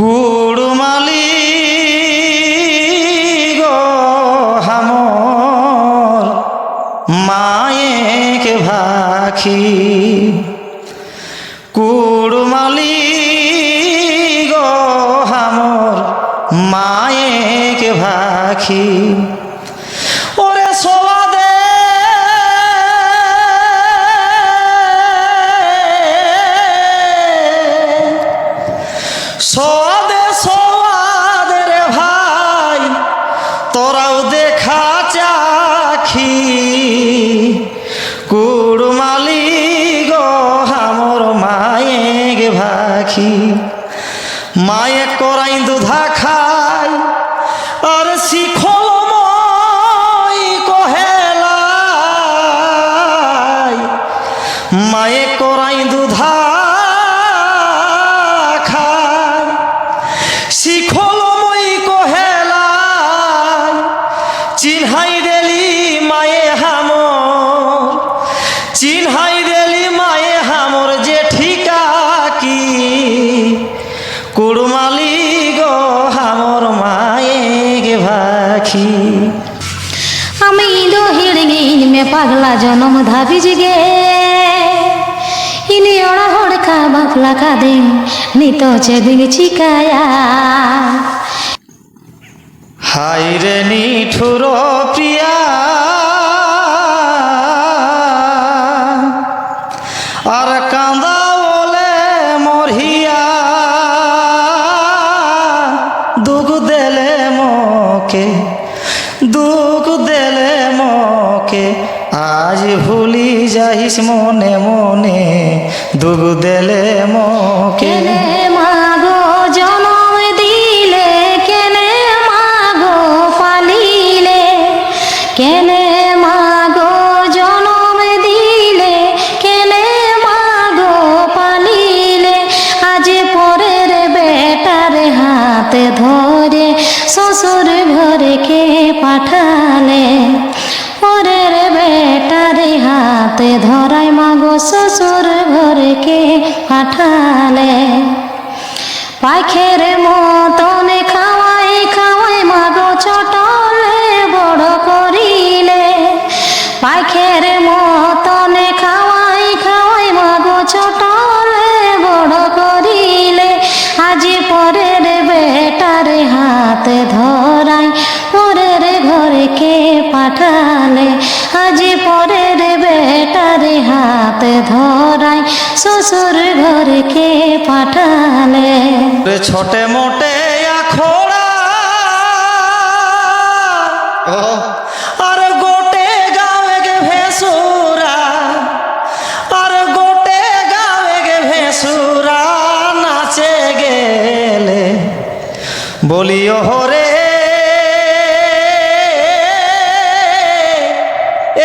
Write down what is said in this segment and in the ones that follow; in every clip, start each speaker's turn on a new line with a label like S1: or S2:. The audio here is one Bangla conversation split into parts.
S1: কুড়মালি গো হামর মায়েক ভাখি। কুড়মালি গো হামর মায়েক ভাখি।
S2: 丑 জনম ধাবিজ গে ইনি অড়া হড়কা বাফলা কাদে নিত চেদিন চিকায়া
S1: হাই রে নিঠুর প্রিয়া। আর কান্দা বলে মরহিয়া। দুঃখ দেলে মকে আজ ভুলি যাইস মনে মনে দুঃখ দেলে মকে।
S2: মাগো জনম দিলে, কেনে মাগো পালিলে। কেনে মাগো জনম দিলে, কেনে মাগো পালিলে। আজ পরের বেটার ধরে, শ্বশুর ঘরে কে পাঠালে হাতে ধরাই মাগো শ্বশুর ঘরে কে পাঠালে। পাখের মতনে খাওয়াই খাওয়াই মাগো চটলে বড় করিলে। পাখের মতনে খাওয়াই খাওয়াই মাগো চটলে বড় করিলে। আজি পরের বেটার হাতে ধরাই পরের ঘরে কে পাঠালে। আজি বেটারে হাতে ধরাই শ্বশুর ঘরে কে পাঠালে
S1: ছোটে মোটে আখোড়া। আর গোটে গাঁৱে গে ভেসুরা। আর গোটে গাঁৱে গে ভেসুরা নাচে গেলে। বলিও হরে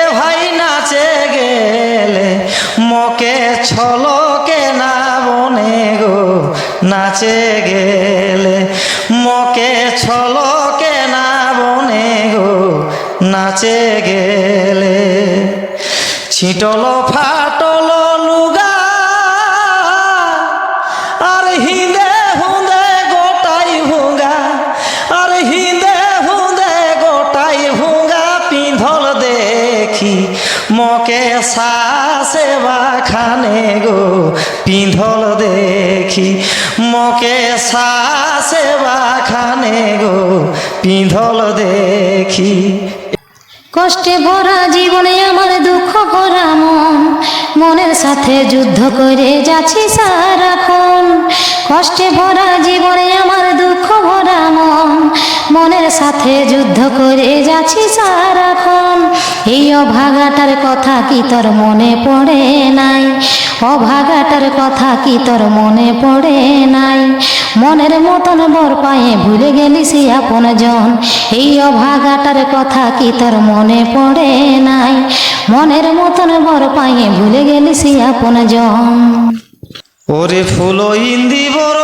S1: এ ভাই নাচে গেলে মকে ছলকে না বনে গো নাচে গেলে। মকে ছলকে না বনে গো নাচে গেলে। ছিটল ফাটল মকে সাসে খানে গো পিঁধল দেখি। মকে সাসে খানে গো পিঁধল দেখি।
S2: কষ্টে ভরা জীবনে আমার দুঃখ ভরা মন। মনের সাথে যুদ্ধ করে যাচ্ছি সারাক্ষণ। কষ্টে ভরা জীবনে আমার দুঃখ ভরা মন। মনের সাথে যুদ্ধ করে যাচ্ছি সারাক্ষণ। এই অভাগাটার কথা কি তোর মনে পড়ে নাই? অভাগাটার কথা কি তোর মনে পড়ে নাই? মনের মতন বর পায়ে ভুলে গেলি সে আপন জন। এই অভাগাটার কথা কি তোর মনে পড়ে নাই? মনের মতন বর পায়ে ভুলে গেলি সে আপন জন।
S1: ওরে ফুল ইন্দি বড়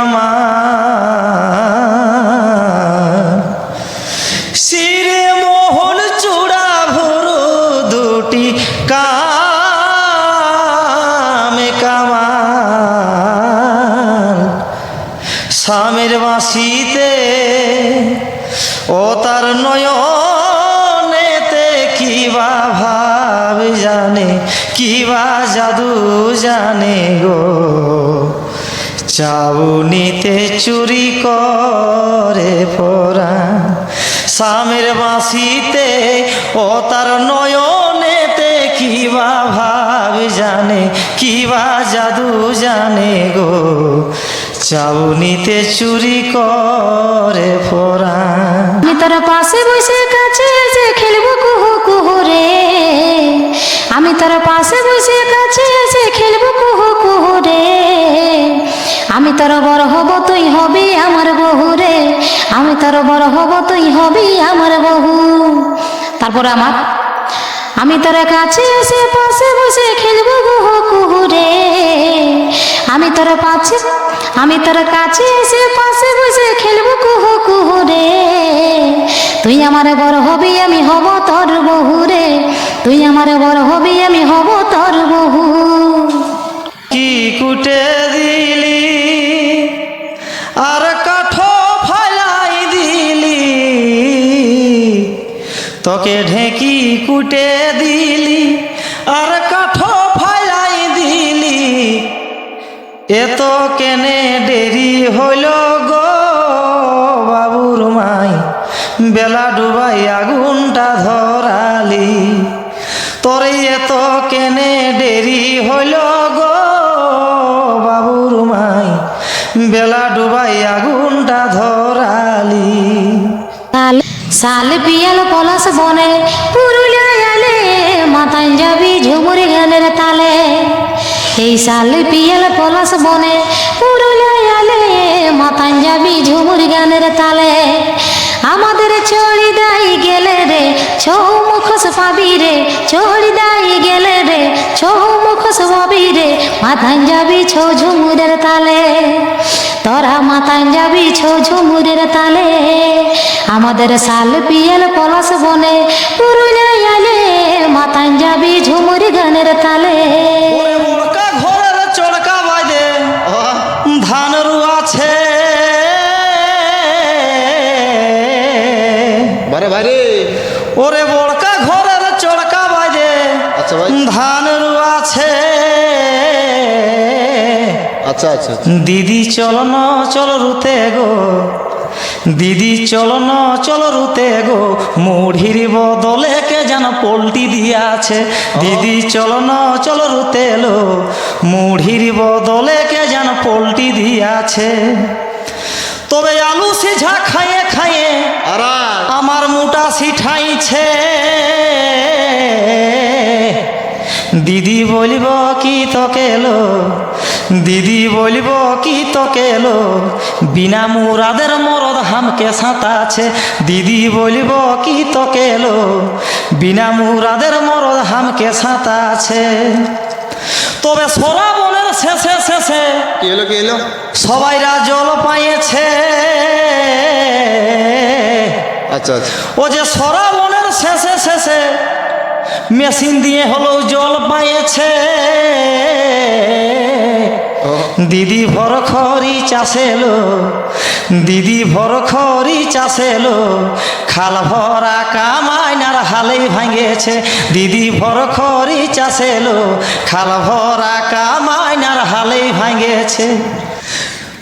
S1: আমার। শিরে মোহন চূড়া ভরো দুটি স্বামীর বাঁশিতে ও তার নয়নেতে কিবা ভাব জানে কি বা জাদু জানে গো। চাউনিতে চুরি করে পরা স্বামীর বাঁশিতে, ও তার নয়নেতে কি বা ভাব জানে কি বা জাদু জানে গো। চাউনিতে চুরি করে পরা
S2: তোর পাশে বসে কাছে এসে খেলব কুহু কুহু রে। আমি তোর পাশে বসে তোর বড় হব, তুই হবি আমার বহু রে। আমি তোর বড় হব, তুই হবি আমার বহু তারপর আমার, আমি তোর কাছে এসে পাশে বসে খেলব কুহু কুহু রে আমি তোর পাশে, আমি তোর কাছে এসে পাশে বসে খেলব কুহু কুহু রে তুই আমার বড় হবি, আমি হব তোর বহু রে। তুই আমার বড় হবি
S1: কুটে দিলি, আর কাঠ ফালাই দিলি। এত কেনে দেরি হইল গো বাবুর মাই, বেলা ডুবাই আগুনটা ধরালি। তোর এত কেনে দেরি হইল গো বাবুর মাই, বেলা ডুবাই আগুনটা ধরালি।
S2: সাল পিয়াল পলাশ বনে পুরুলিয়া মাথায় ঝুমুর গানের তালে, এই সাল পিয়াল পলাশ বনে এলে মাথায় যাবি ঝুমুর গানের তালে। আমাদের চড়ি দাই গেলে রে ছৌ মুখোশ পাবি রে চড়ি দাই গেলে রে ছৌ মুখোশ পাবি রে মাথায় যাবি ছৌ ঝুমুরের তালে। তোরা মাতায় যাবি ছৌ ঝুমুরের তালে, আমাদের সাল পিয়াল পলাশ বনে, পুরুলিয়া মাতায় যাবি ঝুমুর গানের তালে।
S1: ওরে মোড়কা ঘরের চড়কা বাজে ধান রুয়াছে।
S3: বারে ভাইরে
S1: ওরে বড়কা ঘরের চড়কা বাজে
S3: আচ্ছা ভাই।
S1: ধান রুয়াছে।
S3: আচ্ছা আচ্ছা।
S1: দিদি চলো ন চলো রুতে গো। দিদি চলো ন চলো রুতে গো। মুড়ির বদলে যেন পোলটি দিয়াছে। দিদি চলো ন চলো রুতে এলো। মুড়ির বদলে কে যেন পোলটি দিয়াছে। তবে আলু সিঝা খাইয়ে খাইয়ে আমার মোটা সিঠাইছে দিদি বলিব কি তোকে এলো? দিদি বলিব কি তোকে এলো বিনা মুরাদের মরদ হামকে সাঁতাছে। দিদি বলিব কি তোকে এলো বিনা মুরাদের মরদ হামকে সাঁতাছে। তবে সরাবনের শেষে শেষে
S3: এলো কি এলো
S1: সবাইরা জল পাইয়েছে।
S3: আচ্ছা আচ্ছা।
S1: ও যে সরাবনের শেষে শেষে মেশিন দিয়ে হলো জল পাইয়েছে।
S3: ও,
S1: দিদি ভর খড়ি চাষেলো দিদি ভর খড়ি চাষেলো খাল ভরা কামাইনার হালেই ভাঙেছে দিদি ভর খড়ি চাষেলো খাল ভরা কামাইনার হালেই ভাঙেছে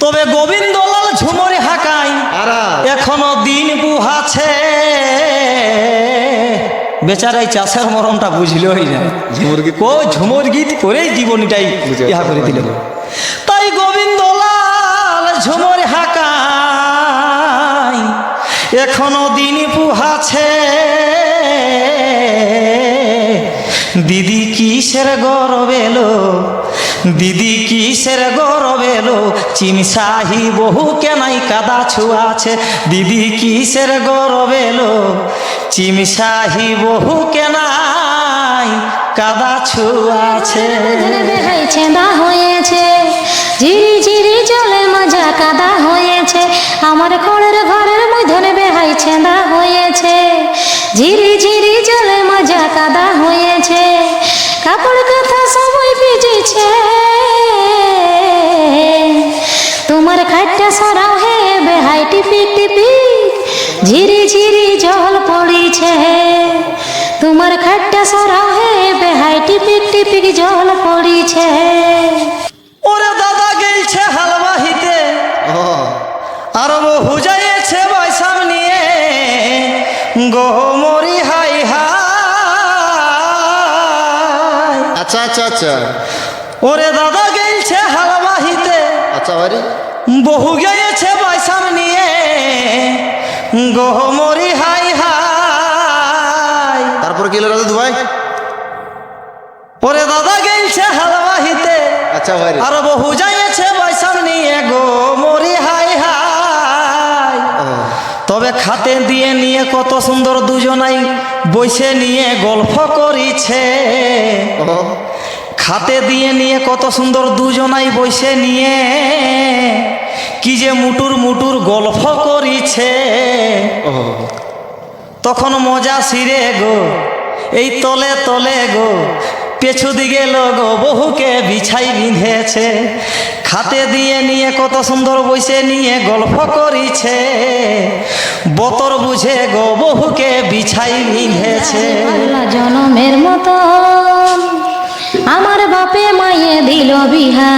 S1: তবে গোবিন্দলাল ঝুমরে হাকাই এখনও দিন বুহাছে বেচারাই চাষের মরণটা বুঝলই না।
S3: ঝুমুর গীত।
S1: ও ঝুমুর গীত করেই জীবনীটাই ইহা করে দিল। তাই গোবিন্দলাল ঝুমুর হাকাই এখনও দিন পুহাছে দিদি কিসের গরব এলো? দিদি কিসের গৌরব এলো? চিমসাহি বহু কেনাই কাদা ছুয়াছে। দিদি কিসের গৌরব এলো? চিমসাহি বহু কেনাই কাদা ছুয়াছে।
S2: চেঁদা হয়েছে ঝিরি ঝিরি জলে মাজা কাদা হয়েছে। আমার খড়ের ঘরের মধ্যে বেহাই চেঁদা হয়েছে। ঝিরি ঝিরি জলে মাজা কাদা হয়েছে। বেহাই টিপি টিপি ঝিরি ঝিরি জল পড়িছে। তোমার খাটটা সরা হে বেহাই টিপিক টিপিক জল পড়িছে।
S1: ওরে দাদা গেলছে হালবাহিতে। আর বহু যাইছে বৈশাম নিয়ে। গোমরি হাই হাই।
S3: আচ্ছা আচ্ছা আচ্ছা।
S1: ওরে দাদা গেলছে হালবাহিতে।
S3: আচ্ছা বাড়ি।
S1: বহু গেছে বৈশাম নিয়ে। গোমরি হাই হাই।
S3: তারপর কি দাদু ভাই
S1: ওরে দাদা গেলছে
S3: আচ্ছা বাড়ি
S1: আর বহু যাইছে বৈশাম নিয়ে গোমরি হাই হাই। তবে খাতে দিয়ে নিয়ে কত সুন্দর দুজনাই বসে নিয়ে গল্প করিছে। খাতে দিয়ে নিয়ে কত সুন্দর দুজনাই বসে নিয়ে কি যে মুটুর মুটুর গল্প করিছে।
S3: ও।
S1: তখন মজা সিরে গো এই তলে তলে গো পেছু দিকে গো বহুকে বিছাই বিঁধেছে। খাতে দিয়ে নিয়ে কত সুন্দর বসে নিয়ে গল্প করিছে। বতর বুঝে গো বহুকে বিছাই বিঁধেছে।
S2: জনমের মতন বিহা,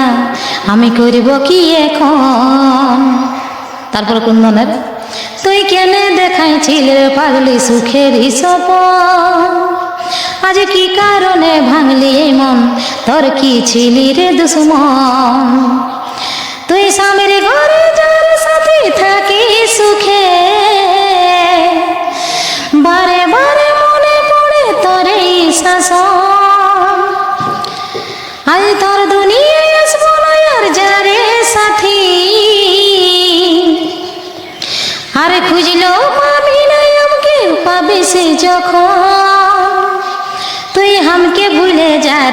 S2: আমি করব কি এখন? তারপর কুন্দনের তুই কেনে দেখাইছিল পাগলি সুখের সপন আজ কি কারণে ভাঙলি মন? তোর কি ছিলি রে দুশ্মন? তুই স্বামীর ঘরে যার সাথে থাকি সুখে, বারে বারে মনে পড়ে তোর এই শাসন। আজ তোর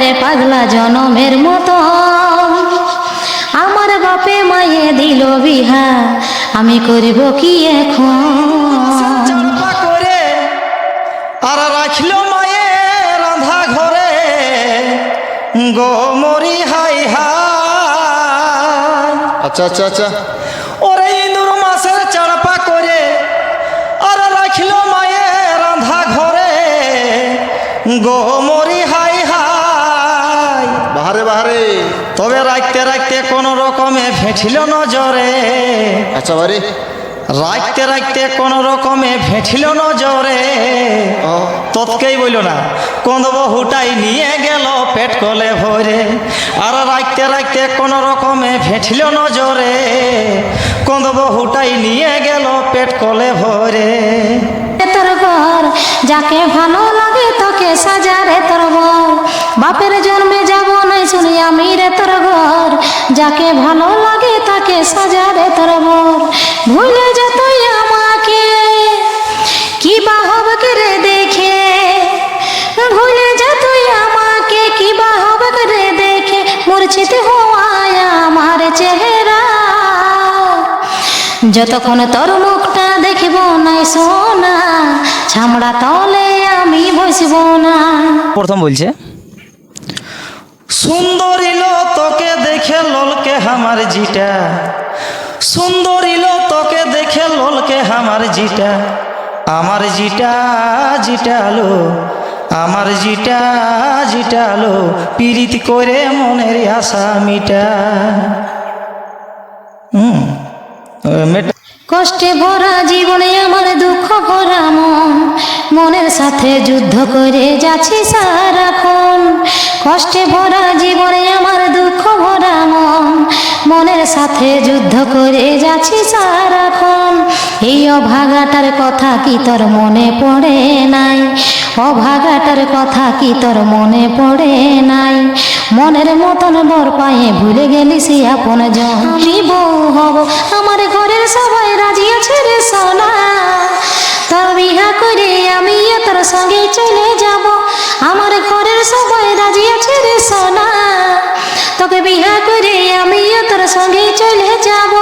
S2: রে পাগলা জনমের মতো। আমার বাপে মায়ে দিল বিহা আমি করিব কি এখন?
S1: করে আর রাখল মায়ে রাধা ঘরে। গোমরি হাই হাই।
S3: আচ্ছা আচ্ছা আচ্ছা।
S1: ওরে ইন্দুর মাসের চারপা করে আর রাখিল মায়ে রাধা ঘরে। হাই তবে রাখতে রাখতে কোন রকমে ফেঁঠিল নজরে।
S3: আচ্ছা বাড়ি।
S1: রাখতে রাখতে কোন রকমে ফেঁঠিল নজরে।
S3: ও।
S1: তৎকেই বইল না কোন বহুটাই নিয়ে গেল পেট কলে ভরে। আর রাখতে রাখতে কোন রকমে ফেঁঠিল নজরে কোন বহুটাই নিয়ে গেল পেট কলে ভরে।
S2: তোর ঘর যাকে ভালো লাগে তোকে সাজারে তোর বাপের জন্মে শুনি আমি রে তোর ঘর। যাকে ভালো লাগে তাকে সাজারে তোর ঘর ভুলে যেত আমাকে, কি বা হবে রে দেখে? ভুলে যেত আমাকে, কি বা হবে রে দেখে? মূর্ছিত হওয়ায় আমার চেহারা। যতক্ষণ তোর মুখটা দেখব নাই সোনা, ছামড়া তলে আমি বসব না।
S1: প্রথম বলছে সুন্দরিল তোকে দেখে ললকে আমার জিটা। সুন্দরিল তোকে দেখে ললকে আমার জিটা। আমার জিটা, জিটালো, আমার জিটা, জিটালো, পীড়িত করে মনের আশা মিটা। হুম
S2: কষ্টে ভরা জীবনে আমার দুঃখ ভরা মন। মনের সাথে যুদ্ধ করে যাচ্ছি সারাক্ষণ। কষ্টে ভরা জীবনে আমার দুঃখ ভরা মন। মনের সাথে যুদ্ধ করে যাচ্ছি সারাক্ষণ। এই অভাগাটার কথা কি তোর মনে পড়ে নাই? অভাগাটার কথা কি তোর মনে পড়ে নাই? মনের মতন বর পায়ে ভুলে গেলি সে আপন জন। আমি বউ হব, আমার ঘরের সবাই রাজি আছে রে সোনা। তোর বিহা করে আমি তোর সঙ্গে চলে যাব। আমার ঘরের সবাই রাজি আছে রে সোনা। তোকে বিহা করে আমি তোর সঙ্গে চলে যাব।